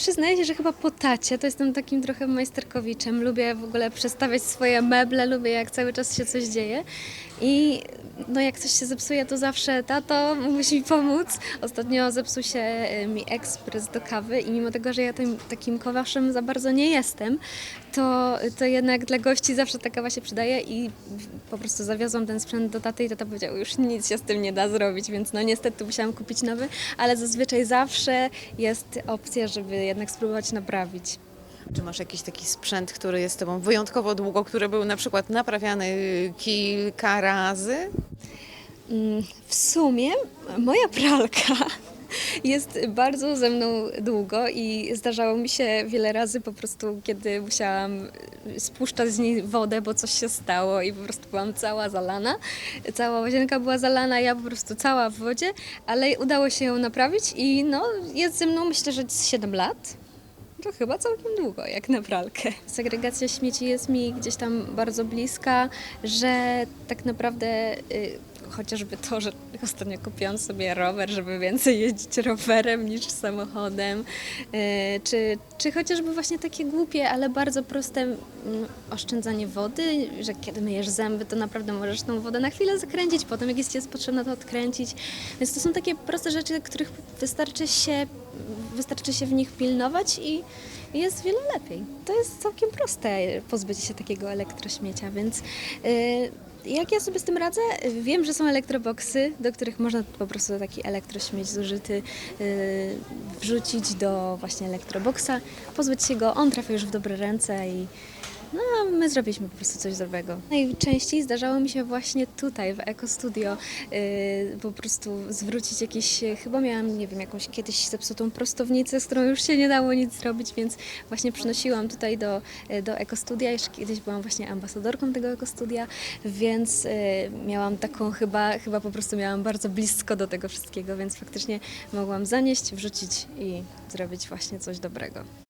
przyznaję się, że chyba po tacie to jestem takim trochę majsterkowiczem. Lubię w ogóle przestawiać swoje meble, lubię jak cały czas się coś dzieje. I no jak coś się zepsuje, to zawsze tato musi mi pomóc. Ostatnio zepsuł się e, mi ekspres do kawy i mimo tego, że ja tym, takim kowarzem za bardzo nie jestem, to, to jednak dla gości zawsze ta kawa się przydaje i po prostu zawiozłam ten sprzęt do taty i tata powiedział, już nic się z tym nie da zrobić, więc no niestety musiałam kupić nowy, ale zazwyczaj zawsze jest opcja, żeby jednak spróbować naprawić. Czy masz jakiś taki sprzęt, który jest z Tobą wyjątkowo długo, który był na przykład naprawiany kilka razy? Mm, W sumie moja pralka jest bardzo ze mną długo i zdarzało mi się wiele razy po prostu, kiedy musiałam spuszczać z niej wodę, bo coś się stało i po prostu byłam cała zalana. Cała łazienka była zalana, ja po prostu cała w wodzie, ale udało się ją naprawić i no, jest ze mną myślę, że z 7 lat. To chyba całkiem długo, jak na pralkę. Segregacja śmieci jest mi gdzieś tam bardzo bliska, że tak naprawdę y, chociażby to, że ostatnio kupiłam sobie rower, żeby więcej jeździć rowerem niż samochodem, y, czy, czy chociażby właśnie takie głupie, ale bardzo proste mm, oszczędzanie wody, że kiedy myjesz zęby, to naprawdę możesz tą wodę na chwilę zakręcić, potem jak jest ci jest potrzebna, to odkręcić. Więc to są takie proste rzeczy, których wystarczy się wystarczy się w nich pilnować i jest wiele lepiej. To jest całkiem proste pozbycie się takiego elektrośmiecia, więc y, jak ja sobie z tym radzę? Wiem, że są elektroboksy, do których można po prostu taki elektrośmieć zużyty y, wrzucić do właśnie elektroboksa, pozbyć się go, on trafia już w dobre ręce i no, a my zrobiliśmy po prostu coś dobrego. Najczęściej zdarzało mi się właśnie tutaj, w Eco Studio, yy, po prostu zwrócić jakieś, chyba miałam, nie wiem, jakąś kiedyś zepsutą prostownicę, z którą już się nie dało nic zrobić, więc właśnie przynosiłam tutaj do, do Eco Studia. Jeszcze kiedyś byłam właśnie ambasadorką tego Eco Studia, więc yy, miałam taką chyba, chyba po prostu miałam bardzo blisko do tego wszystkiego, więc faktycznie mogłam zanieść, wrzucić i zrobić właśnie coś dobrego.